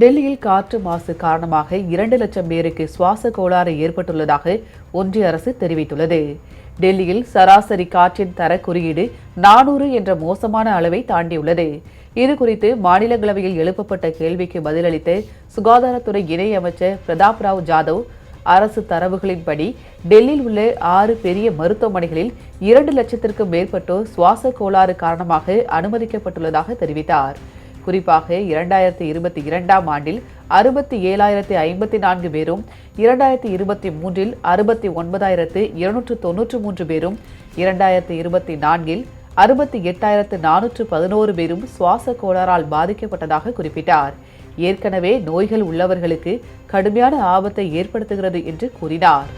டெல்லியில் காற்று மாசு காரணமாக இரண்டு லட்சம் பேருக்கு சுவாச கோளாறு ஏற்பட்டுள்ளதாக ஒன்றிய அரசு தெரிவித்துள்ளது. டெல்லியில் சராசரி காற்றின் தர குறியீடு நானூறு என்ற மோசமான அளவை தாண்டியுள்ளது. இது குறித்து மாநிலங்களவையில் எழுப்பப்பட்ட கேள்விக்கு பதிலளித்த சுகாதாரத்துறை இணையமைச்சர் பிரதாப் ராவ் ஜாதவ் அரசு தரவுகளின்படி டெல்லியில் உள்ள ஆறு பெரிய மருத்துவமனைகளில் இரண்டு லட்சத்திற்கும் மேற்பட்டோர் சுவாச கோளாறு காரணமாக அனுமதிக்கப்பட்டுள்ளதாக தெரிவித்தார். குறிப்பாக இரண்டாயிரத்தி இருபத்தி இரண்டாம் ஆண்டில் அறுபத்தி ஏழாயிரத்தி ஐம்பத்தி நான்கு பேரும் இரண்டாயிரத்தி இருபத்தி மூன்றில் அறுபத்தி ஒன்பதாயிரத்து இருநூற்று தொன்னூற்று மூன்று பேரும் இரண்டாயிரத்தி இருபத்தி நான்கில் அறுபத்தி எட்டாயிரத்து நானூற்று பதினோரு பேரும் சுவாச கோளாறால் பாதிக்கப்பட்டதாக குறிப்பிட்டார். ஏற்கனவே நோய்கள் உள்ளவர்களுக்கு கடுமையான ஆபத்தை ஏற்படுத்துகிறது என்று கூறினார்.